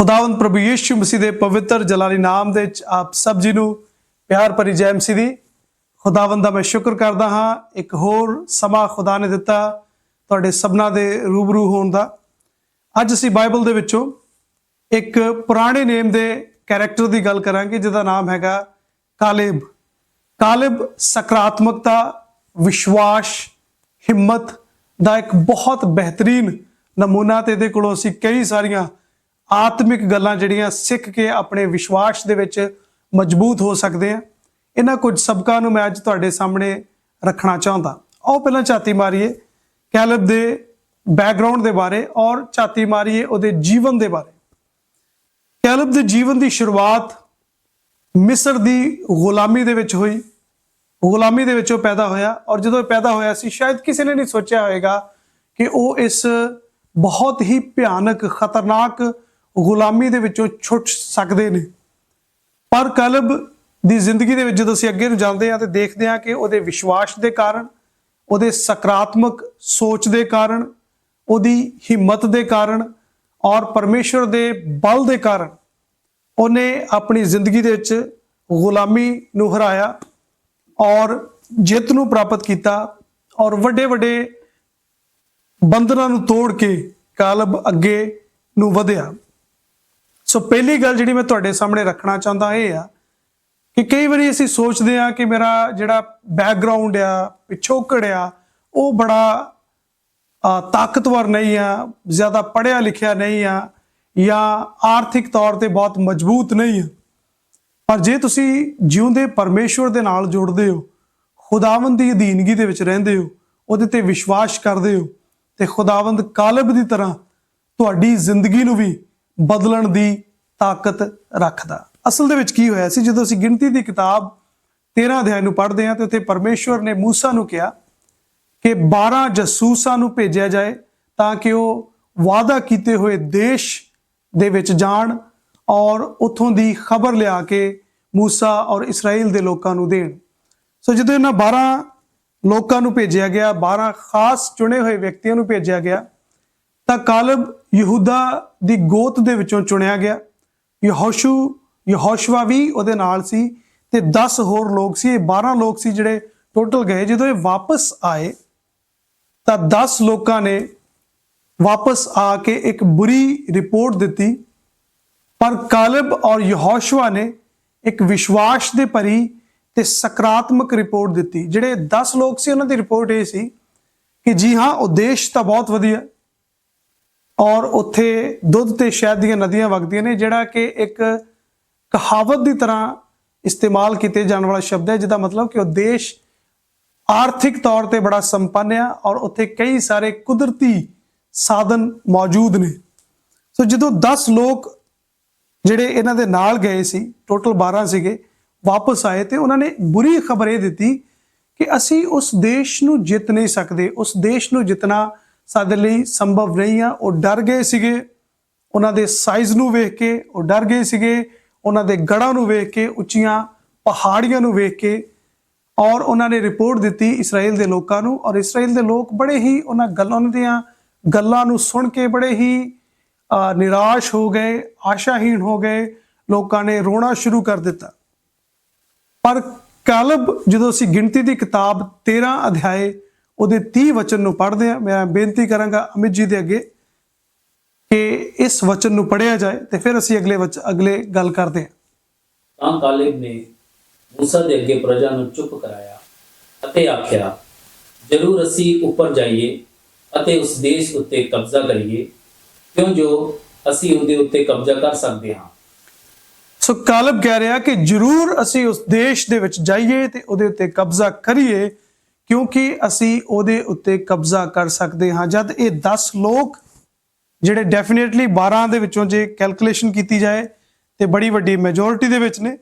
ਖੁਦਾਵੰਦ ਪ੍ਰਭੂ ਯੀਸ਼ੂ ਮਸੀਹ ਦੇ ਪਵਿੱਤਰ ਜਲਾਲੀ ਨਾਮ ਦੇ ਵਿੱਚ ਆਪ ਸਭ ਜੀ ਨੂੰ ਪਿਆਰ ਭਰੀ ਜੈ ਮਸੀਹ ਦੀ। ਖੁਦਾਵੰਦ ਦਾ ਮੈਂ ਸ਼ੁਕਰ ਕਰਦਾ ਹਾਂ, ਇੱਕ ਹੋਰ ਸਮਾਂ ਖੁਦਾ ਨੇ ਦਿੱਤਾ ਤੁਹਾਡੇ ਸਭਨਾ ਦੇ ਰੂਬਰੂ ਹੋਣ ਦਾ। ਅੱਜ ਅਸੀਂ ਬਾਈਬਲ ਦੇ ਵਿੱਚੋਂ ਇੱਕ ਪੁਰਾਣੇ ਨੇਮ ਦੇ ਕੈਰੈਕਟਰ ਦੀ ਗੱਲ ਕਰਾਂਗੇ, ਜਿਹਦਾ ਨਾਮ ਹੈਗਾ ਕਾਲਿਬ। ਕਾਲਿਬ ਸਕਾਰਾਤਮਕਤਾ, ਵਿਸ਼ਵਾਸ, ਹਿੰਮਤ ਦਾ ਇੱਕ ਬਹੁਤ ਬਿਹਤਰੀਨ ਨਮੂਨਾ ਤੇ ਇਹਦੇ ਕੋਲੋਂ ਅਸੀਂ ਕਈ ਸਾਰੀਆਂ ਆਤਮਿਕ ਗੱਲਾਂ ਜਿਹੜੀਆਂ ਸਿੱਖ ਕੇ ਆਪਣੇ ਵਿਸ਼ਵਾਸ ਦੇ ਵਿੱਚ ਮਜ਼ਬੂਤ ਹੋ ਸਕਦੇ ਆ। ਇਹਨਾਂ ਕੁਝ ਸਬਕਾਂ ਨੂੰ ਮੈਂ ਅੱਜ ਤੁਹਾਡੇ ਸਾਹਮਣੇ ਰੱਖਣਾ ਚਾਹੁੰਦਾ। ਆਓ ਪਹਿਲਾਂ ਝਾਤੀ ਮਾਰੀਏ, ਕੈਲਬ ਦੇ ਬੈਕਗ੍ਰਾਉਂਡ ਦੇ ਬਾਰੇ ਔਰ ਝਾਤੀ ਮਾਰੀਏ ਉਹਦੇ ਜੀਵਨ ਦੇ ਬਾਰੇ। ਕੈਲਬ ਦੇ ਜੀਵਨ ਦੀ ਸ਼ੁਰੂਆਤ ਮਿਸਰ ਦੀ ਗੁਲਾਮੀ ਦੇ ਵਿੱਚ ਹੋਈ। ਗੁਲਾਮੀ ਦੇ ਵਿੱਚੋਂ ਪੈਦਾ ਹੋਇਆ ਔਰ ਜਦੋਂ ਇਹ ਪੈਦਾ ਹੋਇਆ ਸੀ, ਸ਼ਾਇਦ ਕਿਸੇ ਨੇ ਨਹੀਂ ਸੋਚਿਆ ਹੋਵੇਗਾ ਕਿ ਉਹ ਇਸ ਬਹੁਤ ਹੀ ਭਿਆਨਕ, ਖਤਰਨਾਕ ਗੁਲਾਮੀ ਦੇ ਵਿੱਚੋਂ ਛੁੱਟ ਸਕਦੇ ਨੇ। ਪਰ ਕਲਬ ਦੀ ਜ਼ਿੰਦਗੀ ਦੇ ਵਿੱਚ ਜਦੋਂ ਅਸੀਂ ਅੱਗੇ ਨੂੰ ਜਾਂਦੇ ਹਾਂ ਤੇ ਦੇਖਦੇ ਹਾਂ ਕਿ ਉਹਦੇ ਵਿਸ਼ਵਾਸ ਦੇ ਕਾਰਨ, ਉਹਦੇ ਸਕਾਰਾਤਮਕ ਸੋਚ ਦੇ ਕਾਰਨ, ਉਹਦੀ ਹਿੰਮਤ ਦੇ ਕਾਰਨ ਔਰ ਪਰਮੇਸ਼ਵਰ ਦੇ ਬਲ ਦੇ ਕਾਰਨ ਉਹਨੇ ਆਪਣੀ ਜ਼ਿੰਦਗੀ ਦੇ ਵਿੱਚ ਗੁਲਾਮੀ ਨੂੰ ਹਰਾਇਆ ਔਰ ਜਿੱਤ ਨੂੰ ਪ੍ਰਾਪਤ ਕੀਤਾ ਔਰ ਵੱਡੇ ਵੱਡੇ ਬੰਧਨਾਂ ਨੂੰ ਤੋੜ ਕੇ ਕਾਲਬ ਅੱਗੇ ਨੂੰ ਵਧਿਆ। ਸੋ ਪਹਿਲੀ ਗੱਲ ਜਿਹੜੀ ਮੈਂ ਤੁਹਾਡੇ ਸਾਹਮਣੇ ਰੱਖਣਾ ਚਾਹੁੰਦਾ ਇਹ ਆ ਕਿ ਕਈ ਵਾਰੀ ਅਸੀਂ ਸੋਚਦੇ ਆ ਕਿ ਮੇਰਾ ਜਿਹੜਾ ਬੈਕਗ੍ਰਾਉਂਡ ਆ ਪਿਛੋਕੜ ਆ ਉਹ ਬੜਾ ਤਾਕਤਵਰ ਨਹੀਂ ਆ, ਜ਼ਿਆਦਾ ਪੜ੍ਹਿਆ ਲਿਖਿਆ ਨਹੀਂ ਆ, ਜਾਂ ਆਰਥਿਕ ਤੌਰ ਤੇ ਬਹੁਤ ਮਜ਼ਬੂਤ ਨਹੀਂ ਆ। ਪਰ ਜੇ ਤੁਸੀਂ ਜਿਉਂਦੇ ਪਰਮੇਸ਼ਵਰ ਦੇ ਨਾਲ ਜੁੜਦੇ ਹੋ, ਖੁਦਾਵੰਦ ਦੀ ਅਧੀਨਗੀ ਦੇ ਵਿੱਚ ਰਹਿੰਦੇ ਹੋ, ਉਹਦੇ ਤੇ ਵਿਸ਼ਵਾਸ ਕਰਦੇ ਹੋ, ਤੇ ਖੁਦਾਵੰਦ ਕਾਲਬ ਦੀ ਤਰ੍ਹਾਂ ਤੁਹਾਡੀ ਜ਼ਿੰਦਗੀ ਨੂੰ ਵੀ ਬਦਲਣ ਦੀ ਤਾਕਤ ਰੱਖਦਾ। ਅਸਲ ਦੇ ਵਿੱਚ ਕੀ ਹੋਇਆ ਸੀ, ਜਦੋਂ ਅਸੀਂ ਗਿਣਤੀ ਦੀ ਕਿਤਾਬ 13 ਅਧਿਆਇ ਨੂੰ ਪੜ੍ਹਦੇ ਹਾਂ, ਤੇ ਉੱਥੇ ਪਰਮੇਸ਼ਵਰ ਨੇ ਮੂਸਾ ਨੂੰ ਕਿਹਾ ਕਿ 12 ਜਸੂਸਾਂ ਨੂੰ ਭੇਜਿਆ ਜਾਏ ਤਾਂ ਕਿ ਉਹ ਵਾਅਦਾ ਕੀਤੇ ਹੋਏ ਦੇਸ਼ ਦੇ ਵਿੱਚ ਜਾਣ ਔਰ ਉਥੋਂ ਦੀ ਖਬਰ ਲਿਆ ਕੇ ਮੂਸਾ ਔਰ ਇਸਰਾਇਲ ਦੇ ਲੋਕਾਂ ਨੂੰ ਦੇਣ। ਸੋ ਜਦੋਂ ਇਹਨਾਂ 12 ਲੋਕਾਂ ਨੂੰ ਭੇਜਿਆ ਗਿਆ 12 ਖਾਸ ਚੁਣੇ ਹੋਏ ਵਿਅਕਤੀਆਂ ਨੂੰ ਭੇਜਿਆ ਗਿਆ ਤਾਂ ਕਾਲਬ ਯਹੂਦਾ ਦੀ ਗੋਤ ਦੇ ਵਿੱਚੋਂ ਚੁਣਿਆ ਗਿਆ। ਯਹੋਸ਼ੂ ਯਹੋਸ਼ਵਾ ਵੀ ਉਹਦੇ ਨਾਲ ਸੀ ਤੇ 10 ਹੋਰ ਲੋਕ ਸੀ। ਇਹ 12 ਲੋਕ ਸੀ ਜਿਹੜੇ ਟੋਟਲ ਗਏ। ਜਦੋਂ ਇਹ ਵਾਪਸ ਆਏ, ਤਾਂ 10 ਲੋਕਾਂ ਨੇ ਵਾਪਸ ਆ ਕੇ ਇੱਕ ਬੁਰੀ ਰਿਪੋਰਟ ਦਿੱਤੀ। ਪਰ ਕਾਲਬ ਔਰ ਯਹੋਸ਼ਵਾ ਨੇ ਇੱਕ ਵਿਸ਼ਵਾਸ ਦੇ ਭਰੀ ਤੇ ਸਕਾਰਾਤਮਕ ਰਿਪੋਰਟ ਦਿੱਤੀ। ਜਿਹੜੇ 10 ਲੋਕ ਸੀ, ਉਹਨਾਂ ਦੀ ਰਿਪੋਰਟ ਇਹ ਸੀ ਕਿ ਜੀ ਹਾਂ, ਉਹ ਦੇਸ਼ ਤਾਂ ਬਹੁਤ ਵਧੀਆ। ਔਰ ਉੱਥੇ ਦੁੱਧ ਤੇ ਸ਼ਹਿਦ ਦੀਆਂ ਨਦੀਆਂ ਵਗਦੀਆਂ ਨੇ, ਜਿਹੜਾ ਕਿ ਇੱਕ ਕਹਾਵਤ ਦੀ ਤਰ੍ਹਾਂ ਇਸਤੇਮਾਲ ਕੀਤੇ ਜਾਣ ਵਾਲਾ ਸ਼ਬਦ ਹੈ, ਜਿਹਦਾ ਮਤਲਬ ਕਿ ਉਹ ਦੇਸ਼ ਆਰਥਿਕ ਤੌਰ ਤੇ ਬੜਾ ਸੰਪੰਨ ਆ ਔਰ ਉੱਥੇ ਕਈ ਸਾਰੇ ਕੁਦਰਤੀ ਸਾਧਨ ਮੌਜੂਦ ਨੇ। ਸੋ ਜਦੋਂ 10 ਲੋਕ ਜਿਹੜੇ ਇਹਨਾਂ ਦੇ ਨਾਲ ਗਏ ਸੀ, ਟੋਟਲ 12 ਸੀਗੇ, ਵਾਪਸ ਆਏ ਤੇ ਉਹਨਾਂ ਨੇ ਬੁਰੀ ਖਬਰ ਇਹ ਦਿੱਤੀ ਕਿ ਅਸੀਂ ਉਸ ਦੇਸ਼ ਨੂੰ ਜਿੱਤ ਨਹੀਂ ਸਕਦੇ, ਉਸ ਦੇਸ਼ ਨੂੰ ਜਿੱਤਣਾ ਸਾਡੇ ਲਈ ਸੰਭਵ ਨਹੀਂ ਆ। ਉਹ ਡਰ ਗਏ ਸੀਗੇ। ਉਹਨਾਂ ਦੇ ਸਾਈਜ਼ ਨੂੰ ਵੇਖ ਕੇ ਉਹ ਡਰ ਗਏ ਸੀਗੇ। ਉਹਨਾਂ ਦੇ ਗੜਾਂ ਨੂੰ ਵੇਖ ਕੇ, ਉੱਚੀਆਂ ਪਹਾੜੀਆਂ ਨੂੰ ਵੇਖ ਕੇ। ਔਰ ਉਹਨਾਂ ਨੇ ਰਿਪੋਰਟ ਦਿੱਤੀ ਇਸਰਾਇਲ ਦੇ ਲੋਕਾਂ ਨੂੰ। ਔਰ ਇਸਰਾਇਲ ਦੇ ਲੋਕ ਬੜੇ ਹੀ ਉਹਨਾਂ ਗੱਲਾਂ ਦੀਆਂ ਗੱਲਾਂ ਨੂੰ ਸੁਣ ਕੇ ਬੜੇ ਹੀ ਨਿਰਾਸ਼ ਹੋ ਗਏ, ਆਸ਼ਾਹੀਣ ਹੋ ਗਏ। ਲੋਕਾਂ ਨੇ ਰੋਣਾ ਸ਼ੁਰੂ ਕਰ ਦਿੱਤਾ। ਪਰ ਕਾਲਬ, ਜਦੋਂ ਅਸੀਂ ਗਿਣਤੀ ਦੀ ਕਿਤਾਬ 13 ਅਧਿਆਏ ਉਹਦੇ 30 ਵਚਨ ਨੂੰ ਪੜ੍ਹਦੇ ਆ ਮੈਂ ਬੇਨਤੀ ਕਰਾਂਗਾ ਅਮਿਤ ਜੀ ਦੇ ਅੱਗੇ ਕਿ ਇਸ ਵਚਨ ਨੂੰ ਪੜ੍ਹਿਆ ਜਾਏ ਤੇ ਫਿਰ ਅਸੀਂ ਅਗਲੇ ਵਚ ਅਗਲੇ ਗੱਲ ਕਰਦੇ ਹਾਂ। ਤਾਂ ਕਾਲੇਬ ਨੇ ਮੂਸਾ ਦੇ ਅੱਗੇ ਪ੍ਰਜਾ ਨੂੰ ਚੁੱਪ ਕਰਾਇਆ ਅਤੇ ਆਖਿਆ ਜ਼ਰੂਰ ਅਸੀਂ ਉੱਪਰ ਜਾਈਏ ਅਤੇ ਉਸ ਦੇਸ਼ ਉੱਤੇ ਕਬਜ਼ਾ ਕਰੀਏ। ਕਿਉਂ ਜੋ ਅਸੀਂ ਉਹਦੇ ਉੱਤੇ ਕਬਜ਼ਾ ਕਰ ਸਕਦੇ ਹਾਂ? ਸੋ ਕਾਲਬ ਕਹਿ ਰਿਹਾ ਕਿ ਜਰੂਰ ਅਸੀਂ ਉਸ ਦੇਸ਼ ਦੇ ਵਿੱਚ ਜਾਈਏ ਤੇ ਉਹਦੇ ਉੱਤੇ ਕਬਜ਼ਾ ਕਰੀਏ। ਕਿਉਂਕਿ ਅਸੀਂ ਉਹਦੇ ਉੱਤੇ ਕਬਜ਼ਾ ਕਰ ਸਕਦੇ ਹਾਂ। ਜਦ ਇਹ 10 ਲੋਕ ਜਿਹੜੇ ਡੈਫੀਨਿਟਲੀ 12 ਦੇ ਵਿੱਚੋਂ ਜੇ ਕੈਲਕੂਲੇਸ਼ਨ ਕੀਤੀ ਜਾਏ, ਤੇ ਬੜੀ ਵੱਡੀ ਮੈਜੋਰਿਟੀ ਦੇ ਵਿੱਚ ਨੇ।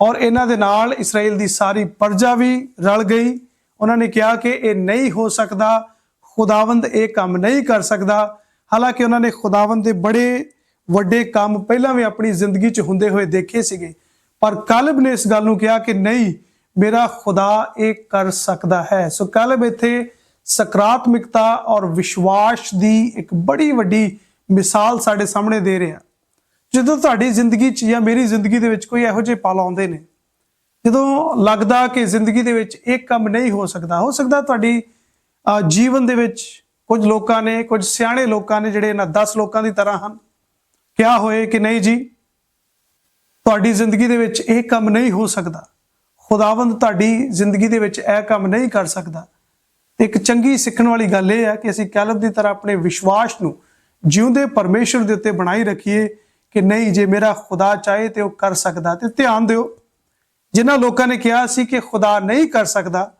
ਔਰ ਇਹਨਾਂ ਦੇ ਨਾਲ ਇਸਰਾਇਲ ਦੀ ਸਾਰੀ ਪਰਜਾ ਵੀ ਰਲ ਗਈ। ਉਹਨਾਂ ਨੇ ਕਿਹਾ ਕਿ ਇਹ ਨਹੀਂ ਹੋ ਸਕਦਾ, ਖੁਦਾਵੰਦ ਇਹ ਕੰਮ ਨਹੀਂ ਕਰ ਸਕਦਾ। ਹਾਲਾਂਕਿ ਉਹਨਾਂ ਨੇ ਖੁਦਾਵੰਦ ਦੇ ਬੜੇ ਵੱਡੇ ਕੰਮ ਪਹਿਲਾਂ ਵੀ ਆਪਣੀ ਜ਼ਿੰਦਗੀ 'ਚ ਹੁੰਦੇ ਹੋਏ ਦੇਖੇ ਸੀਗੇ। ਪਰ ਕਲਬ ਨੇ ਇਸ ਗੱਲ ਨੂੰ ਕਿਹਾ ਕਿ ਨਹੀਂ ਮੇਰਾ ਖੁਦਾ ਇਹ ਕਰ ਸਕਦਾ ਹੈ। ਸੋ ਕਲਬ ਇੱਥੇ ਸਕਾਰਾਤਮਕਤਾ ਔਰ ਵਿਸ਼ਵਾਸ ਦੀ ਇੱਕ ਬੜੀ ਵੱਡੀ ਮਿਸਾਲ ਸਾਡੇ ਸਾਹਮਣੇ ਦੇ ਰਿਹਾ ਜਦੋਂ ਤੁਹਾਡੀ ਜ਼ਿੰਦਗੀ 'ਚ ਜਾਂ ਮੇਰੀ ਜ਼ਿੰਦਗੀ ਦੇ ਵਿੱਚ ਕੋਈ ਇਹੋ ਜਿਹੇ ਪਲ ਆਉਂਦੇ ਨੇ, ਜਦੋਂ ਲੱਗਦਾ ਕਿ ਜ਼ਿੰਦਗੀ ਦੇ ਵਿੱਚ ਇਹ ਕੰਮ ਨਹੀਂ ਹੋ ਸਕਦਾ ਹੋ ਸਕਦਾ ਤੁਹਾਡੀ ਜੀਵਨ ਦੇ ਵਿੱਚ ਕੁਝ ਲੋਕਾਂ ਨੇ, ਕੁਝ ਸਿਆਣੇ ਲੋਕਾਂ ਨੇ ਜਿਹੜੇ ਇਹਨਾਂ 10 ਲੋਕਾਂ ਦੀ ਤਰ੍ਹਾਂ ਹਨ, ਕਿਹਾ ਹੋਏ ਕਿ ਨਹੀਂ ਜੀ, ਤੁਹਾਡੀ ਜ਼ਿੰਦਗੀ ਦੇ ਵਿੱਚ ਇਹ ਕੰਮ ਨਹੀਂ ਹੋ ਸਕਦਾ। ਖੁਦਾਵੰਦ ਤੁਹਾਡੀ ਜ਼ਿੰਦਗੀ ਦੇ ਵਿੱਚ ਇਹ ਕੰਮ ਨਹੀਂ ਕਰ ਸਕਦਾ। ਤੇ ਇੱਕ ਚੰਗੀ ਸਿੱਖਣ ਵਾਲੀ ਗੱਲ ਇਹ ਹੈ ਕਿ ਅਸੀਂ ਕੈਲਬ ਦੀ ਤਰ੍ਹਾਂ ਆਪਣੇ ਵਿਸ਼ਵਾਸ ਨੂੰ ਜਿਉਂਦੇ ਪਰਮੇਸ਼ਰ ਦੇ ਉੱਤੇ ਬਣਾਈ ਰੱਖੀਏ ਕਿ ਨਹੀਂ, ਜੇ ਮੇਰਾ ਖੁਦਾ ਚਾਹੇ ਤੇ ਉਹ ਕਰ ਸਕਦਾ ਤੇ ਧਿਆਨ ਦਿਓ। ਜਿਨ੍ਹਾਂ ਲੋਕਾਂ ਨੇ ਕਿਹਾ ਸੀ ਕਿ ਖੁਦਾ ਨਹੀਂ ਕਰ ਸਕਦਾ,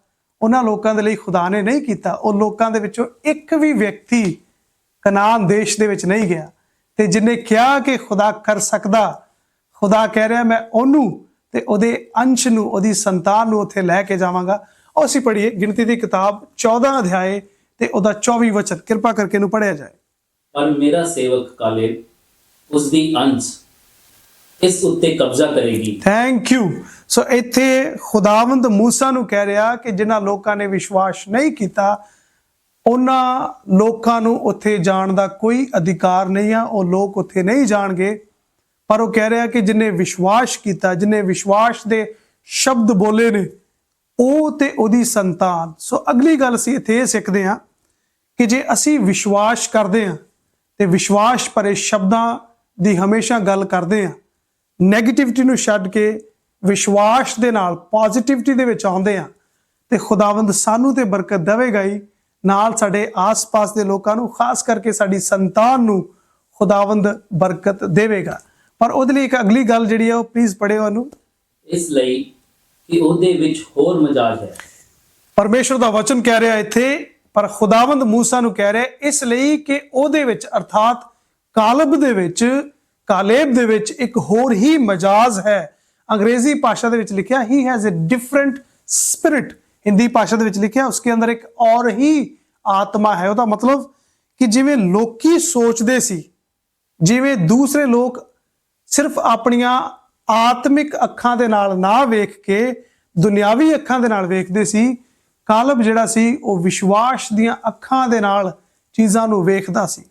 ਉਹਨਾਂ ਲੋਕਾਂ ਦੇ ਲਈ ਖੁਦਾ ਨੇ ਨਹੀਂ ਕੀਤਾ। ਉਹ ਲੋਕਾਂ ਦੇ ਵਿੱਚੋਂ ਇੱਕ ਵੀ ਵਿਅਕਤੀ ਕਨਾਨ ਦੇਸ਼ ਦੇ ਵਿੱਚ ਨਹੀਂ ਗਿਆ। ਤੇ ਜਿਨੇ ਕਿਹਾ ਕਿ ਖੁਦਾ ਕਰ ਸਕਦਾ, ਖੁਦਾ ਕਹਿ ਰਿਹਾ, ਮੈਂ ਉਹਨੂੰ ਤੇ ਉਹਦੇ ਅੰਸ਼ ਨੂੰ ਉਹਦੀ ਸੰਤਾਨ ਨੂੰ ਉੱਥੇ ਲੈ ਕੇ ਜਾਵਾਂਗਾ। ਉਹ ਅਸੀਂ ਪੜ੍ਹੀਏ ਗਿਣਤੀ ਦੀ ਕਿਤਾਬ 14 ਅਧਿਆਏ ਤੇ ਉਹਦਾ 24 ਵਚਨ। ਕਿਰਪਾ ਕਰਕੇ ਇਹਨੂੰ ਪੜ੍ਹਿਆ ਜਾਏ। ਪਰ ਮੇਰਾ ਸੇਵਕ ਕਾਲੇਬ ਉਸ ਦੀ ਅੰਸ਼ ਇਸ ਉੱਤੇ ਕਬਜ਼ਾ ਕਰੇਗੀ। ਥੈਂਕ ਯੂ ਸੋ ਇੱਥੇ ਖੁਦਾਵੰਦ ਮੂਸਾ ਨੂੰ ਕਹਿ ਰਿਹਾ ਕਿ ਜਿਨ੍ਹਾਂ ਲੋਕਾਂ ਨੇ ਵਿਸ਼ਵਾਸ ਨਹੀਂ ਕੀਤਾ ਉਹਨਾਂ ਲੋਕਾਂ ਨੂੰ ਉੱਥੇ ਜਾਣ ਦਾ ਕੋਈ ਅਧਿਕਾਰ ਨਹੀਂ ਆ ਉਹ ਲੋਕ ਉੱਥੇ ਨਹੀਂ ਜਾਣਗੇ। ਪਰ ਉਹ ਕਹਿ ਰਿਹਾ ਕਿ ਜਿਨੇ ਵਿਸ਼ਵਾਸ ਕੀਤਾ, ਜਿਨੇ ਵਿਸ਼ਵਾਸ ਦੇ ਸ਼ਬਦ ਬੋਲੇ ਨੇ, ਉਹ ਤੇ ਉਹਦੀ ਸੰਤਾਨ। ਸੋ ਅਗਲੀ ਗੱਲ ਅਸੀਂ ਇੱਥੇ ਇਹ ਸਿੱਖਦੇ ਹਾਂ ਕਿ ਜੇ ਅਸੀਂ ਵਿਸ਼ਵਾਸ ਕਰਦੇ ਹਾਂ, ਤੇ ਵਿਸ਼ਵਾਸ ਭਰੇ ਸ਼ਬਦਾਂ ਦੀ ਹਮੇਸ਼ਾ ਗੱਲ ਕਰਦੇ ਹਾਂ 네ਗੇਟਿਵਿਟੀ ਨੂੰ ਛੱਡ ਕੇ ਵਿਸ਼ਵਾਸ ਦੇ ਨਾਲ ਪੋਜ਼ਿਟਿਵਿਟੀ ਦੇ ਵਿੱਚ ਆਉਂਦੇ ਹਾਂ, ਤੇ ਖੁਦਾਵੰਦ ਸਾਨੂੰ ਤੇ ਬਰਕਤ ਦੇਵੇਗਾ ਹੀ ਨਾਲ ਸਾਡੇ ਆਸ-ਪਾਸ ਦੇ ਲੋਕਾਂ ਨੂੰ, ਖਾਸ ਕਰਕੇ ਸਾਡੀ ਸੰਤਾਨ ਨੂੰ ਖੁਦਾਵੰਦ ਬਰਕਤ ਦੇਵੇਗਾ। ਪਰ ਉਹਦੇ ਲਈ ਇੱਕ ਅਗਲੀ ਗੱਲ ਜਿਹੜੀ ਹੈ ਉਹ ਪਲੀਜ਼ ਪੜਿਓ ਉਹਨੂੰ। ਇਸ ਲਈ ਕਿ ਉਹਦੇ ਵਿੱਚ ਹੋਰ ਮਜਾਜ ਹੈ। ਪਰਮੇਸ਼ਰ ਦਾ ਵਚਨ ਕਹਿ ਰਿਹਾ ਇੱਥੇ ਪਰ ਖੁਦਾਵੰਦ ਮੂਸਾ ਨੂੰ ਕਹਿ ਰਿਹਾ ਇਸ ਲਈ ਕਿ ਉਹਦੇ ਵਿੱਚ ਅਰਥਾਤ ਕਾਲਬ ਦੇ ਵਿੱਚ ਕਾਲੇਬ ਦੇ ਵਿੱਚ ਇੱਕ ਹੋਰ ਹੀ ਮਜਾਜ਼ ਹੈ। ਅੰਗਰੇਜ਼ੀ ਭਾਸ਼ਾ ਦੇ ਵਿੱਚ ਲਿਖਿਆ ਹੀ has a different spirit Hindi ਭਾਸ਼ਾ ਦੇ ਵਿੱਚ ਲਿਖਿਆ ਉਸਕੇ ਅੰਦਰ ਇੱਕ ਔਰ ਹੀ ਆਤਮਾ ਹੈ। ਉਹਦਾ ਮਤਲਬ ਕਿ ਜਿਵੇਂ ਲੋਕੀ ਸੋਚਦੇ ਸੀ ਜਿਵੇਂ ਦੂਸਰੇ ਲੋਕ ਸਿਰਫ ਆਪਣੀਆਂ ਆਤਮਿਕ ਅੱਖਾਂ ਦੇ ਨਾਲ ਨਾ ਵੇਖ ਕੇ, ਦੁਨਿਆਵੀ ਅੱਖਾਂ ਦੇ ਨਾਲ ਵੇਖਦੇ ਸੀ, ਕਾਲਬ ਜਿਹੜਾ ਸੀ, ਉਹ ਵਿਸ਼ਵਾਸ ਦੀਆਂ ਅੱਖਾਂ ਦੇ ਨਾਲ ਚੀਜ਼ਾਂ ਨੂੰ ਵੇਖਦਾ ਸੀ।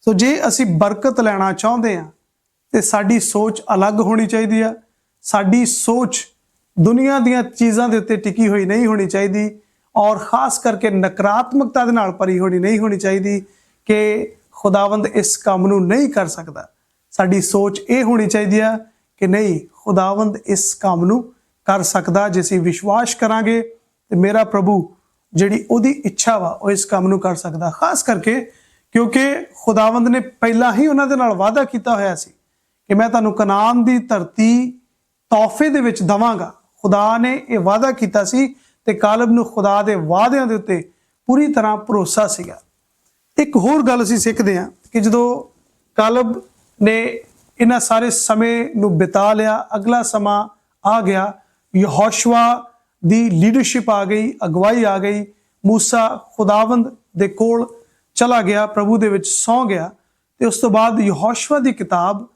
ਸੋ ਜੇ ਅਸੀਂ ਬਰਕਤ ਲੈਣਾ ਚਾਹੁੰਦੇ ਹਾਂ, ਤੇ ਸਾਡੀ ਸੋਚ ਅਲੱਗ ਹੋਣੀ ਚਾਹੀਦੀ ਆ। ਸਾਡੀ ਸੋਚ ਦੁਨੀਆ ਦੀਆਂ ਚੀਜ਼ਾਂ ਦੇ ਉੱਤੇ ਟਿਕੀ ਹੋਈ ਨਹੀਂ ਹੋਣੀ ਚਾਹੀਦੀ ਔਰ ਖਾਸ ਕਰਕੇ ਨਕਾਰਾਤਮਕਤਾ ਦੇ ਨਾਲ ਭਰੀ ਹੋਣੀ ਨਹੀਂ ਹੋਣੀ ਚਾਹੀਦੀ ਕਿ ਖੁਦਾਵੰਦ ਇਸ ਕੰਮ ਨੂੰ ਨਹੀਂ ਕਰ ਸਕਦਾ। ਸਾਡੀ ਸੋਚ ਇਹ ਹੋਣੀ ਚਾਹੀਦੀ ਆ ਕਿ ਨਹੀਂ, ਖੁਦਾਵੰਦ ਇਸ ਕੰਮ ਨੂੰ ਕਰ ਸਕਦਾ, ਜੇ ਅਸੀਂ ਵਿਸ਼ਵਾਸ ਕਰਾਂਗੇ, ਤੇ ਮੇਰਾ ਪ੍ਰਭੂ ਜਿਹੜੀ ਉਹਦੀ ਇੱਛਾ ਵਾ, ਉਹ ਇਸ ਕੰਮ ਨੂੰ ਕਰ ਸਕਦਾ। ਖਾਸ ਕਰਕੇ ਕਿਉਂਕਿ ਖੁਦਾਵੰਦ ਨੇ ਪਹਿਲਾਂ ਹੀ ਉਹਨਾਂ ਦੇ ਨਾਲ ਵਾਅਦਾ ਕੀਤਾ ਹੋਇਆ ਸੀ ਕਿ ਮੈਂ ਤੁਹਾਨੂੰ ਕਨਾਨ ਦੀ ਧਰਤੀ ਤੋਹਫੇ ਦੇ ਵਿੱਚ ਦਵਾਂਗਾ। ਖੁਦਾ ਨੇ ਇਹ ਵਾਅਦਾ ਕੀਤਾ ਸੀ ਤੇ ਕਾਲਬ ਨੂੰ ਖੁਦਾ ਦੇ ਵਾਅਦਿਆਂ ਦੇ ਉੱਤੇ ਪੂਰੀ ਤਰ੍ਹਾਂ ਭਰੋਸਾ ਸੀਗਾ। ਇੱਕ ਹੋਰ ਗੱਲ ਅਸੀਂ ਸਿੱਖਦੇ ਹਾਂ ਕਿ ਜਦੋਂ ਕਾਲਬ ਨੇ ਇਹਨਾਂ ਸਾਰੇ ਸਮੇਂ ਨੂੰ ਬਿਤਾ ਲਿਆ ਅਗਲਾ ਸਮਾਂ ਆ ਗਿਆ ਯਹੋਸ਼ੂਆ ਦੀ ਲੀਡਰਸ਼ਿਪ ਆ ਗਈ ਅਗਵਾਈ ਆ ਗਈ موسਾ ਖੁਦਾਵੰਦ ਦੇ ਕੋਲ ਚਲਾ ਗਿਆ ਪ੍ਰਭੂ ਦੇ ਵਿੱਚ ਸੌ ਗਿਆ ਤੇ ਉਸ ਤੋਂ ਬਾਅਦ ਯਹੋਸ਼ੂਆ ਦੀ ਕਿਤਾਬ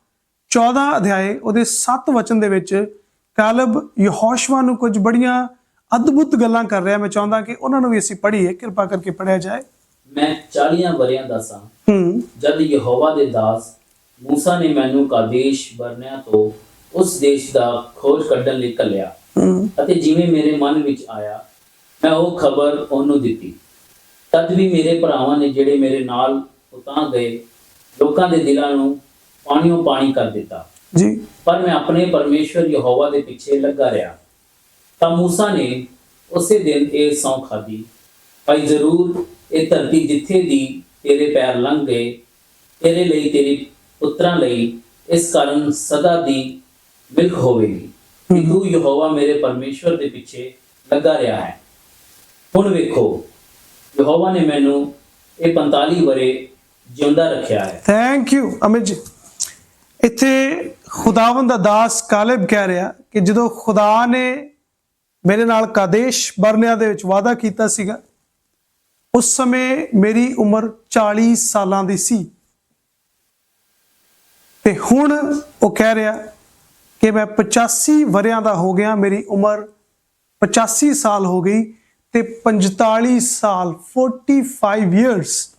14 ਅਧਿਆਏ ਉਹਦੇ 7 ਵਚਨ ਦੇ ਵਿੱਚ ਕਾਲਬ ਯਹੋਸ਼ੂਆ ਨੂੰ ਕੁਝ ਬੜੀਆਂ ਅਦਭੁਤ ਗੱਲਾਂ ਕਰ ਰਿਹਾ ਮੈਂ ਚਾਹੁੰਦਾ ਕਿ ਉਹਨਾਂ ਨੂੰ ਵੀ ਅਸੀਂ ਪੜ੍ਹੀਏ ਕਿਰਪਾ ਕਰਕੇ ਪੜਿਆ ਜਾਏ ਮੈਂ 40 ਵਰਿਆਂ ਦਾ ਸਾਂ ਹੂੰ ਜਦ ਯਹੋਵਾ ਦੇ ਦਾਸ ਮੂਸਾ ਨੇ ਮੈਨੂੰ ਕਾਦੇਸ਼ ਬਰਨਿਆ ਤੋਂ ਉਸ ਦੇਸ਼ ਦਾ ਖੋਜ ਕੱਢਣ ਲਈ ਕੱਲਿਆ ਅਤੇ ਜਿਵੇਂ ਮੇਰੇ ਮਨ ਵਿੱਚ ਆਇਆ ਮੈਂ ਉਹ ਖਬਰ ਉਹਨੂੰ ਦਿੱਤੀ। ਤਦ ਵੀ ਮੇਰੇ ਭਰਾਵਾਂ ਨੇ ਜਿਹੜੇ ਮੇਰੇ ਨਾਲ ਉਤਾਂ ਗਏ ਲੋਕਾਂ ਦੇ ਦਿਲਾਂ ਨੂੰ ਪਾਣੀਓ ਪਾਣੀ ਕਰ ਦਿੱਤਾ। ਜੀ। ਪਰ ਮੈਂ ਆਪਣੇ ਪਰਮੇਸ਼ਵਰ ਯਹੋਵਾ ਦੇ ਪਿੱਛੇ ਲੱਗਾ ਰਿਹਾ। ਤਾਂ ਮੂਸਾ ਨੇ ਉਸੇ ਦਿਨ ਇਹ ਸੌਂ ਖਾਦੀ ਭਾਈ ਜ਼ਰੂਰ ਇਹ ਧਰਤੀ ਜਿੱਥੇ ਦੀ ਤੇਰੇ ਪੈਰ ਲੰਘ ਗਏ ਤੇਰੇ ਲਈ ਤੇਰੀ ਪੁੱਤਰਾਂ ਲਈ ਇਸ ਕਾਰਨ ਸਦਾ ਦੀ ਮਿਲਕ ਹੋਵੇਗੀ। ਕਿ ਤੂੰ ਯਹੋਵਾ ਮੇਰੇ ਪਰਮੇਸ਼ਵਰ ਦੇ ਪਿੱਛੇ ਲੱਗਾ ਰਿਹਾ ਹੈ। ਹੁਣ ਵੇਖੋ ਯਹੋਵਾ ਨੇ ਮੈਨੂੰ ਇਹ 45 ਵਰੇ ਜਿਉਂਦਾ ਰੱਖਿਆ ਹੈ। ਥੈਂਕ ਯੂ ਅਮਿਤ ਜੀ। ਇੱਥੇ ਖੁਦਾਵੰਦ ਦਾ ਦਾਸ ਕਾਲਿਬ ਕਹਿ ਰਿਹਾ ਕਿ ਜਦੋਂ ਖੁਦਾ ਨੇ ਮੇਰੇ ਨਾਲ ਕਾਦੇਸ਼ ਬਰਨਿਆ ਦੇ ਵਿੱਚ ਵਾਅਦਾ ਕੀਤਾ ਸੀਗਾ ਉਸ ਸਮੇਂ ਮੇਰੀ ਉਮਰ 40 ਸਾਲਾਂ ਦੀ ਸੀ। ਤੇ ਹੁਣ ਉਹ ਕਹਿ ਰਿਹਾ ਕਿ ਮੈਂ 85 ਵਰਿਆਂ ਦਾ ਹੋ ਗਿਆ, ਮੇਰੀ ਉਮਰ 85 ਸਾਲ ਹੋ ਗਈ ਤੇ 45 ਸਾਲ 45 ਇਅਰਸ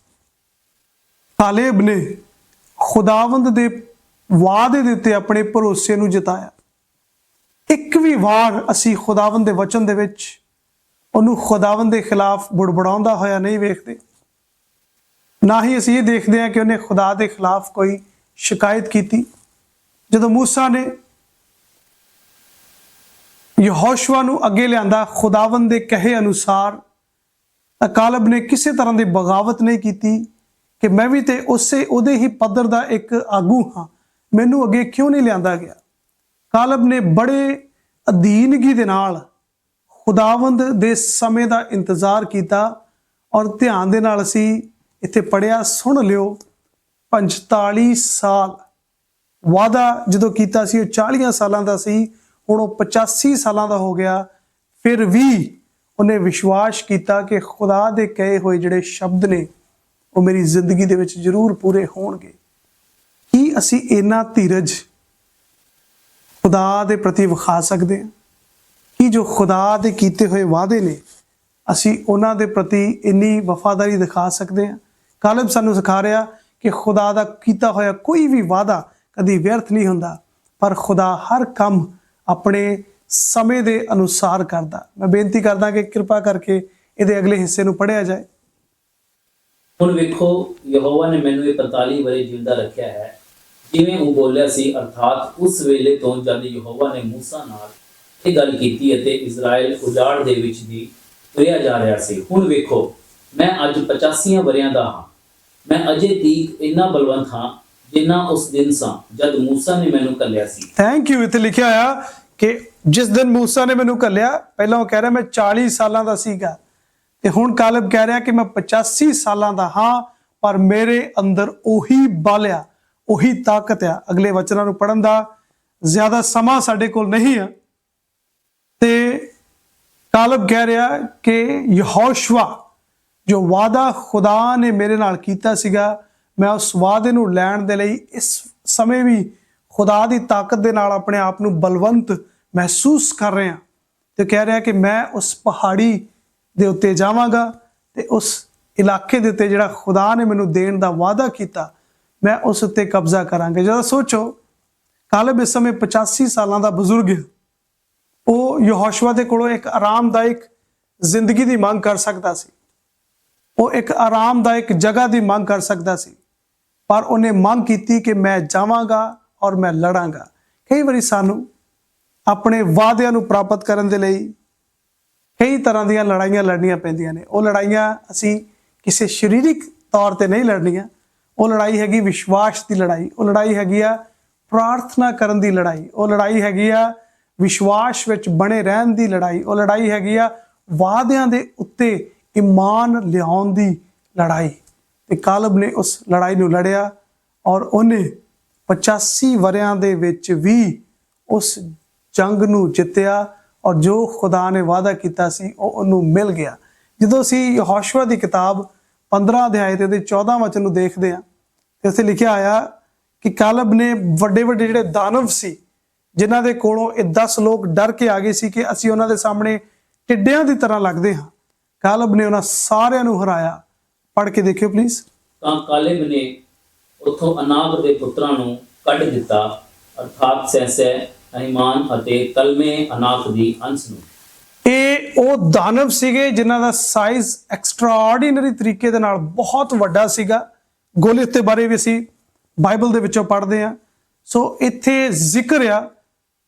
ਤਾਲੇਬ ਨੇ ਖੁਦਾਵੰਦ ਦੇ ਵਾਅਦੇ ਦੇ ਉੱਤੇ ਆਪਣੇ ਭਰੋਸੇ ਨੂੰ ਜਿਤਾਇਆ। ਇੱਕ ਵੀ ਵਾਰ ਅਸੀਂ ਖੁਦਾਵੰਦ ਦੇ ਵਚਨ ਦੇ ਵਿੱਚ ਉਹਨੂੰ ਖੁਦਾਵੰਦ ਦੇ ਖਿਲਾਫ ਬੁੜਬੜਾਉਂਦਾ ਹੋਇਆ ਨਹੀਂ ਵੇਖਦੇ। ਨਾ ਹੀ ਅਸੀਂ ਇਹ ਦੇਖਦੇ ਹਾਂ ਕਿ ਉਹਨੇ ਖੁਦਾ ਦੇ ਖਿਲਾਫ ਕੋਈ ਸ਼ਿਕਾਇਤ ਕੀਤੀ। ਜਦੋਂ ਮੂਸਾ ਨੇ ਯਹੋਸ਼ਵਾ ਨੂੰ ਅੱਗੇ ਲਿਆਂਦਾ, ਖੁਦਾਵੰਦ ਦੇ ਕਹੇ ਅਨੁਸਾਰ ਤਾਂ ਕਾਲਬ ਨੇ ਕਿਸੇ ਤਰ੍ਹਾਂ ਦੀ ਬਗਾਵਤ ਨਹੀਂ ਕੀਤੀ ਕਿ ਮੈਂ ਵੀ ਤੇ ਉਸੇ ਉਹਦੇ ਹੀ ਪੱਧਰ ਦਾ ਇੱਕ ਆਗੂ ਹਾਂ। ਮੈਨੂੰ ਅੱਗੇ ਕਿਉਂ ਨਹੀਂ ਲਿਆਂਦਾ ਗਿਆ? ਕਾਲਬ ਨੇ ਬੜੇ ਅਧੀਨਗੀ ਦੇ ਨਾਲ ਖੁਦਾਵੰਦ ਦੇ ਸਮੇਂ ਦਾ ਇੰਤਜ਼ਾਰ ਕੀਤਾ ਔਰ ਧਿਆਨ ਦੇ ਨਾਲ ਅਸੀਂ ਇੱਥੇ ਪੜਿਆ ਸੁਣ ਲਿਓ। 45 ਸਾਲ। ਵਾਦਾ ਜਦੋਂ ਕੀਤਾ ਸੀ, ਉਹ 40 ਸਾਲਾਂ ਦਾ ਸੀ, ਹੁਣ ਉਹ 85 ਸਾਲਾਂ ਦਾ ਹੋ ਗਿਆ। ਫਿਰ ਵੀ ਉਹਨੇ ਵਿਸ਼ਵਾਸ ਕੀਤਾ ਕਿ ਖੁਦਾ ਦੇ ਕਹੇ ਹੋਏ ਜਿਹੜੇ ਸ਼ਬਦ ਨੇ, ਉਹ ਮੇਰੀ ਜ਼ਿੰਦਗੀ ਦੇ ਵਿੱਚ ਜ਼ਰੂਰ ਪੂਰੇ ਹੋਣਗੇ। ਕੀ ਅਸੀਂ ਇੰਨਾ ਧੀਰਜ ਖੁਦਾ ਦੇ ਪ੍ਰਤੀ ਵਿਖਾ ਸਕਦੇ ਹਾਂ? ਕਿ ਜੋ ਖੁਦਾ ਦੇ ਕੀਤੇ ਹੋਏ ਵਾਅਦੇ ਨੇ, ਅਸੀਂ ਉਹਨਾਂ ਦੇ ਪ੍ਰਤੀ ਇੰਨੀ ਵਫਾਦਾਰੀ ਦਿਖਾ ਸਕਦੇ ਹਾਂ? ਕਾਲਬ ਸਾਨੂੰ ਸਿਖਾ ਰਿਹਾ ਕਿ ਖੁਦਾ ਦਾ ਕੀਤਾ ਹੋਇਆ ਕੋਈ ਵੀ ਵਾਅਦਾ ਕਦੀ ਵਿਅਰਥ ਨਹੀਂ ਹੁੰਦਾ, ਪਰ ਖੁਦਾ ਹਰ ਕੰਮ ਆਪਣੇ ਸਮੇਂ ਦੇ ਅਨੁਸਾਰ ਕਰਦਾ। ਮੈਂ ਬੇਨਤੀ ਕਰਦਾ ਕਿ ਕਿਰਪਾ ਕਰਕੇ ਇਹਦੇ ਅਗਲੇ ਹਿੱਸੇ ਨੂੰ ਪੜ੍ਹਿਆ ਜਾਏ। ਹੁਣ ਵੇਖੋ, ਯਹੋਵਾ ਨੇ ਮੈਨੂੰ ਇਹ 45 ਵਰੇ ਜਿੰਦਾ ਰੱਖਿਆ ਹੈ। ਜਿਵੇਂ ਉਹ ਬੋਲਿਆ ਸੀ, ਅਰਥਾਤ ਉਸ ਵੇਲੇ ਤੋਂ ਜਦ ਯਹੋਵਾ ਨੇ ਮੂਸਾ ਨਾਲ ਇਹ ਗੱਲ ਕੀਤੀ ਅਤੇ ਇਜ਼ਰਾਈਲ ਉਜਾੜ ਦੇ ਵਿੱਚ ਦੀ ਤੁਰਿਆ ਜਾ ਰਿਹਾ ਸੀ। ਹੁਣ ਵੇਖੋ, ਮੈਂ ਅੱਜ 85 ਵਰਿਆਂ ਦਾ ਹਾਂ। ਮੈਂ ਅਜੇ ਤੀਕ ਇੰਨਾ ਬਲਵੰਤ ਹਾਂ ਜਿੰਨਾ ਉਸ ਦਿਨ ਸਾਂ, ਜਦ ਮੂਸਾ ਨੇ ਮੈਨੂੰ ਕੱਲਿਆ ਸੀ। ਥੈਂਕ ਯੂ ਇੱਥੇ ਲਿਖਿਆ ਆ ਕਿ ਜਿਸ ਦਿਨ ਮੂਸਾ ਨੇ ਮੈਨੂੰ ਕੱਲਿਆ ਪਹਿਲਾਂ ਉਹ ਕਹਿ ਰਿਹਾ, ਮੈਂ 40 ਸਾਲਾਂ ਦਾ ਸੀਗਾ। ਤੇ ਹੁਣ ਕਾਲਬ ਕਹਿ ਰਿਹਾ ਕਿ ਮੈਂ 85 ਸਾਲਾਂ ਦਾ ਹਾਂ, ਪਰ ਮੇਰੇ ਅੰਦਰ ਉਹੀ ਬਲ ਆ, ਉਹੀ ਤਾਕਤ ਆ। ਅਗਲੇ ਵਚਨਾਂ ਨੂੰ ਪੜਨ ਦਾ ਜ਼ਿਆਦਾ ਸਮਾਂ ਸਾਡੇ ਕੋਲ ਨਹੀਂ ਆ। ਤੇ ਕਾਲਬ ਕਹਿ ਰਿਹਾ ਕਿ ਯਹੋਸ਼ਵਾ ਜੋ ਵਾਦਾ ਖੁਦਾ ਨੇ ਮੇਰੇ ਨਾਲ ਕੀਤਾ ਸੀਗਾ, ਮੈਂ ਉਸ ਵਾਅਦੇ ਨੂੰ ਲੈਣ ਦੇ ਲਈ ਇਸ ਸਮੇਂ ਵੀ ਖੁਦਾ ਦੀ ਤਾਕਤ ਦੇ ਨਾਲ ਆਪਣੇ ਆਪ ਨੂੰ ਬਲਵੰਤ ਮਹਿਸੂਸ ਕਰ ਰਿਹਾ। ਤੇ ਕਹਿ ਰਿਹਾ ਕਿ ਮੈਂ ਉਸ ਪਹਾੜੀ ਦੇ ਉੱਤੇ ਜਾਵਾਂਗਾ ਤੇ ਉਸ ਇਲਾਕੇ ਦੇ ਉੱਤੇ ਜਿਹੜਾ ਖੁਦਾ ਨੇ ਮੈਨੂੰ ਦੇਣ ਦਾ ਵਾਅਦਾ ਕੀਤਾ, ਮੈਂ ਉਸ ਉੱਤੇ ਕਬਜ਼ਾ ਕਰਾਂਗਾ। ਜਦੋਂ ਸੋਚੋ ਕਾਲਬ ਇਸ ਸਮੇਂ 85 ਸਾਲਾਂ ਦਾ ਬਜ਼ੁਰਗ ਹੈ ਉਹ ਯਹੋਸ਼ਵਾ ਦੇ ਕੋਲੋਂ ਇੱਕ ਆਰਾਮਦਾਇਕ ਜ਼ਿੰਦਗੀ ਦੀ ਮੰਗ ਕਰ ਸਕਦਾ ਸੀ। ਉਹ ਇੱਕ ਆਰਾਮਦਾਇਕ ਜਗ੍ਹਾ ਦੀ ਮੰਗ ਕਰ ਸਕਦਾ ਸੀ। ਪਰ ਉਹਨੇ ਮੰਗ ਕੀਤੀ ਕਿ ਮੈਂ ਜਾਵਾਂਗਾ ਔਰ ਮੈਂ ਲੜਾਂਗਾ। ਕਈ ਵਾਰੀ ਸਾਨੂੰ ਆਪਣੇ ਵਾਅਦਿਆਂ ਨੂੰ ਪ੍ਰਾਪਤ ਕਰਨ ਦੇ ਲਈ ਕਈ ਤਰ੍ਹਾਂ ਦੀਆਂ ਲੜਾਈਆਂ ਲੜਨੀਆਂ ਪੈਂਦੀਆਂ ਨੇ। ਉਹ ਲੜਾਈਆਂ ਅਸੀਂ ਕਿਸੇ ਸਰੀਰਿਕ ਤੌਰ ਤੇ ਨਹੀਂ ਲੜਨੀਆਂ। ਉਹ ਲੜਾਈ ਹੈਗੀ ਵਿਸ਼ਵਾਸ ਦੀ ਲੜਾਈ। ਉਹ ਲੜਾਈ ਹੈਗੀ ਆ ਪ੍ਰਾਰਥਨਾ ਕਰਨ ਦੀ ਲੜਾਈ। ਉਹ ਲੜਾਈ ਹੈਗੀ ਆ ਵਿਸ਼ਵਾਸ ਵਿੱਚ ਬਣੇ ਰਹਿਣ ਦੀ ਲੜਾਈ। ਉਹ ਲੜਾਈ ਹੈਗੀ ਆ ਵਾਅਦਿਆਂ ਦੇ ਉੱਤੇ ਇਮਾਨ ਲਿਆਉਣ ਦੀ ਲੜਾਈ। ਤੇ ਕਾਲਬ ਨੇ ਉਸ ਲੜਾਈ ਨੂੰ ਲੜਿਆ ਔਰ ਉਹਨੇ 85 ਵਰਿਆਂ ਦੇ ਵਿੱਚ ਵੀ ਉਸ ਜੰਗ ਨੂੰ ਜਿੱਤਿਆ ਔਰ ਜੋ ਖੁਦਾ ਨੇ ਵਾਅਦਾ ਕੀਤਾ ਸੀ, ਉਹ ਉਹਨੂੰ ਮਿਲ ਗਿਆ। ਜਦੋਂ ਅਸੀਂ ਯਹੋਸ਼ੂਆ ਦੀ ਕਿਤਾਬ 15 ਅਧਿਆਇ ਤੇ ਦੇ 14 ਵਚਨ ਨੂੰ ਦੇਖਦੇ ਹਾਂ, ਤੇ ਉੱਥੇ ਲਿਖਿਆ ਆਇਆ ਕਿ ਕਾਲਬ ਨੇ ਵੱਡੇ ਵੱਡੇ ਜਿਹੜੇ ਦਾਨਵ ਸੀ, ਜਿਨ੍ਹਾਂ ਦੇ ਕੋਲੋਂ ਇਹ 10 ਲੋਕ ਡਰ ਕੇ ਆ ਗਏ ਸੀ ਕਿ ਅਸੀਂ ਉਹਨਾਂ ਦੇ ਸਾਹਮਣੇ ਟਿੱਡਿਆਂ ਦੀ ਤਰ੍ਹਾਂ ਲੱਗਦੇ ਹਾਂ। ਕਾਲਬ ਨੇ ਉਹਨਾਂ ਸਾਰਿਆਂ ਨੂੰ ਹਰਾਇਆ। ਪੜ੍ਹ ਕੇ ਦੇਖਿਓ ਪਲੀਜ਼ ਤਾਂ ਕਾਲੇਬ ਨੇ ਉਥੋਂ ਅਨਾਬ ਦੇ ਪੁੱਤਰਾਂ ਨੂੰ ਕੱਢ ਦਿੱਤਾ। ਅਰਥਾਤ ਸੈਸੈ ਅਹਿਮਾਨ ਅਤੇ ਤਲਮੇ ਅਨਾਕ ਦੀ ਅੰਸ਼ ਨੂੰ। ਇਹ ਉਹ ਦਾਨਵ ਸੀਗੇ ਜਿਨ੍ਹਾਂ ਦਾ ਸਾਈਜ਼ ਐਕਸਟਰਾਆਰਡੀਨਰੀ ਤਰੀਕੇ ਦੇ ਨਾਲ ਬਹੁਤ ਵੱਡਾ ਸੀਗਾ। ਗੋਲਿਅਤ ਦੇ ਬਾਰੇ ਵੀ ਅਸੀਂ ਬਾਈਬਲ ਦੇ ਵਿੱਚੋਂ ਪੜ੍ਹਦੇ ਹਾਂ। ਸੋ ਇੱਥੇ ਜ਼ਿਕਰ ਆ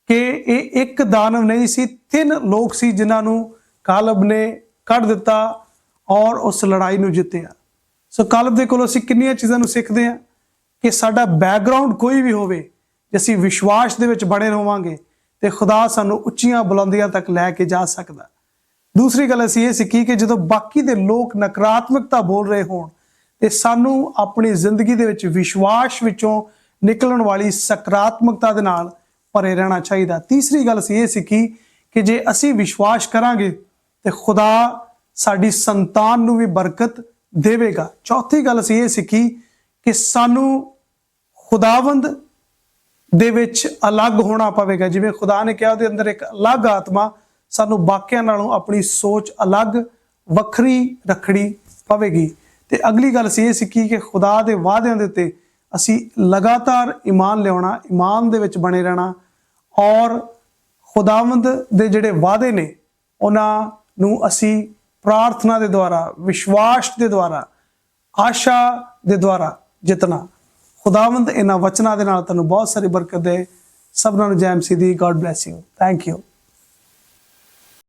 ਕਿ ਇਹ ਇੱਕ ਦਾਨਵ ਨਹੀਂ ਸੀ ਤਿੰਨ ਲੋਕ ਸੀ ਜਿਨ੍ਹਾਂ ਨੂੰ ਕਾਲਬ ਨੇ ਕੱਢ ਦਿੱਤਾ ਔਰ ਉਸ ਲੜਾਈ ਨੂੰ ਜਿੱਤਿਆ। ਸੋ ਕਾਲਬ ਦੇ ਕੋਲੋਂ ਅਸੀਂ ਕਿੰਨੀਆਂ ਚੀਜ਼ਾਂ ਨੂੰ ਸਿੱਖਦੇ ਹਾਂ ਕਿ ਸਾਡਾ ਬੈਕਗ੍ਰਾਉਂਡ ਕੋਈ ਵੀ ਹੋਵੇ, ਜੇ ਅਸੀਂ ਵਿਸ਼ਵਾਸ ਦੇ ਵਿੱਚ ਬਣੇ ਰਹਾਂਗੇ ਤੇ ਖੁਦਾ ਸਾਨੂੰ ਉੱਚੀਆਂ ਬੁਲੰਦੀਆਂ ਤੱਕ ਲੈ ਕੇ ਜਾ ਸਕਦਾ। ਦੂਸਰੀ ਗੱਲ ਅਸੀਂ ਇਹ ਸਿੱਖੀ ਕਿ ਜਦੋਂ ਬਾਕੀ ਦੇ ਲੋਕ ਨਕਾਰਾਤਮਕਤਾ ਬੋਲ ਰਹੇ ਹੋਣ, ਤੇ ਸਾਨੂੰ ਆਪਣੀ ਜ਼ਿੰਦਗੀ ਦੇ ਵਿੱਚ ਵਿਸ਼ਵਾਸ ਵਿੱਚੋਂ ਨਿਕਲਣ ਵਾਲੀ ਸਕਾਰਾਤਮਕਤਾ ਦੇ ਨਾਲ ਭਰੇ ਰਹਿਣਾ ਚਾਹੀਦਾ। ਤੀਸਰੀ ਗੱਲ ਅਸੀਂ ਇਹ ਸਿੱਖੀ ਕਿ ਜੇ ਅਸੀਂ ਵਿਸ਼ਵਾਸ ਕਰਾਂਗੇ ਤੇ ਖੁਦਾ ਸਾਡੀ ਸੰਤਾਨ ਨੂੰ ਵੀ ਬਰਕਤ ਦੇਵੇਗਾ। ਚੌਥੀ ਗੱਲ ਅਸੀਂ ਇਹ ਸਿੱਖੀ ਕਿ ਸਾਨੂੰ ਖੁਦਾਵੰਦ ਦੇ ਵਿੱਚ ਅਲੱਗ ਹੋਣਾ ਪਵੇਗਾ। ਜਿਵੇਂ ਖੁਦਾ ਨੇ ਕਿਹਾ ਉਹਦੇ ਅੰਦਰ ਇੱਕ ਅਲੱਗ ਆਤਮਾ, ਸਾਨੂੰ ਬਾਕੀਆਂ ਨਾਲੋਂ ਆਪਣੀ ਸੋਚ ਅਲੱਗ, ਵੱਖਰੀ ਰੱਖਣੀ ਪਵੇਗੀ। ਤੇ ਅਗਲੀ ਗੱਲ ਸੀ ਇਹ ਸਿੱਖੀ ਕਿ ਖੁਦਾ ਦੇ ਵਾਅਦਿਆਂ ਦੇ ਉੱਤੇ ਅਸੀਂ ਲਗਾਤਾਰ ਈਮਾਨ ਲਿਆਉਣਾ, ਈਮਾਨ ਦੇ ਵਿੱਚ ਬਣੇ ਰਹਿਣਾ ਔਰ ਖੁਦਾਵੰਦ ਦੇ ਜਿਹੜੇ ਵਾਅਦੇ ਨੇ, ਉਹਨਾਂ ਨੂੰ ਅਸੀਂ ਪ੍ਰਾਰਥਨਾ ਦੇ ਦੁਆਰਾ, ਵਿਸ਼ਵਾਸ ਦੇ ਦੁਆਰਾ, ਆਸ਼ਾ ਦੇ ਦੁਆਰਾ ਜਿੱਤਣਾ। ਖੁਦਾਵੰਦ ਇਹਨਾਂ ਵਚਨਾਂ ਦੇ ਨਾਲ ਤੁਹਾਨੂੰ ਬਹੁਤ ਸਾਰੀ ਬਰਕਤ ਦੇ। ਸਭਨਾਂ ਨੂੰ ਜੈ ਮਸੀਹ ਦੀ God bless you thank you